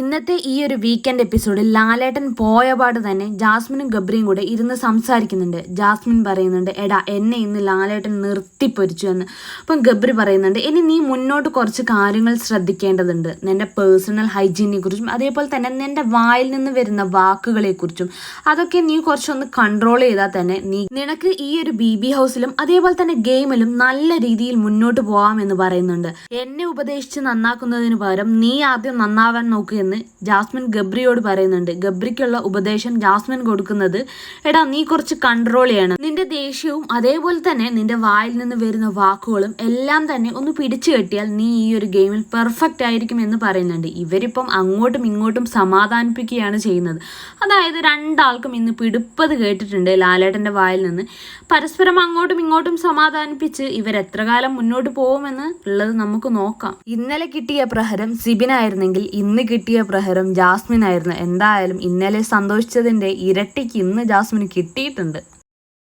ഇന്നത്തെ ഈ ഒരു വീക്കെൻഡ് എപ്പിസോഡിൽ ലാലേട്ടൻ പോയപാട് തന്നെ ജാസ്മിനും ഗബ്രിയും കൂടെ ഇരുന്ന് സംസാരിക്കുന്നുണ്ട്. ജാസ്മിൻ പറയുന്നുണ്ട് എടാ എന്നെ ഇന്ന് ലാലേട്ടൻ നിർത്തിപ്പൊരിച്ചു എന്ന്. അപ്പം ഗബ്രി പറയുന്നുണ്ട് ഇനി നീ മുന്നോട്ട് കുറച്ച് കാര്യങ്ങൾ ശ്രദ്ധിക്കേണ്ടതുണ്ട്. നിന്റെ പേഴ്സണൽ ഹൈജീനെ കുറിച്ചും അതേപോലെ തന്നെ നിന്റെ വായിൽ നിന്ന് വരുന്ന വാക്കുകളെ കുറിച്ചും അതൊക്കെ നീ കുറച്ചൊന്ന് കൺട്രോൾ ചെയ്താൽ തന്നെ നീ നിനക്ക് ഈ ഒരു ബി ബി ഹൗസിലും അതേപോലെ തന്നെ ഗെയിമിലും നല്ല രീതിയിൽ മുന്നോട്ട് പോകാമെന്ന് പറയുന്നുണ്ട്. എന്നെ ഉപദേശിച്ച് നന്നാക്കുന്നതിന് പകരം നീ ആദ്യം നന്നാവാൻ നോക്കുക എന്ന് ജാസ്മിൻ ഗബ്രിയോട് പറയുന്നുണ്ട്. ഗബ്രിക്കുള്ള ഉപദേശം ജാസ്മിൻ കൊടുക്കുന്നത് എടാ നീ കുറച്ച് കൺട്രോൾ ചെയ്യണം. നിന്റെ ദേഷ്യവും അതേപോലെ തന്നെ നിന്റെ വായിൽ നിന്ന് വരുന്ന വാക്കുകളും എല്ലാം തന്നെ ഒന്ന് പിടിച്ചു കെട്ടിയാൽ നീ ഈ ഒരു ഗെയിമിൽ പെർഫെക്റ്റ് ആയിരിക്കും എന്ന് പറയുന്നുണ്ട്. ഇവരിപ്പം അങ്ങോട്ടും ഇങ്ങോട്ടും സമാധാനിപ്പിക്കുകയാണ് ചെയ്യുന്നത്. അതായത് രണ്ടാൾക്കും ഇന്ന് പിടുപ്പത് കേട്ടിട്ടുണ്ട് ലാലേട്ടന്റെ വായിൽ നിന്ന്. പരസ്പരം അങ്ങോട്ടും ഇങ്ങോട്ടും സമാധാനിപ്പിച്ച് ഇവർ എത്ര കാലം മുന്നോട്ട് പോകുമെന്ന് ഉള്ളത് നമുക്ക് നോക്കാം. ഇന്നലെ കിട്ടിയ പ്രഹരം സിബിനായിരുന്നെങ്കിൽ ഇന്ന് കിട്ടിയ പ്രഹരം ജാസ്മിൻ ആയിരുന്നു എന്തായാലും ഇന്നലെ സന്തോഷിച്ചതിന്റെ ഇരട്ടിക്ക് ഇന്ന് ജാസ്മിന് കിട്ടിയിട്ടുണ്ട്.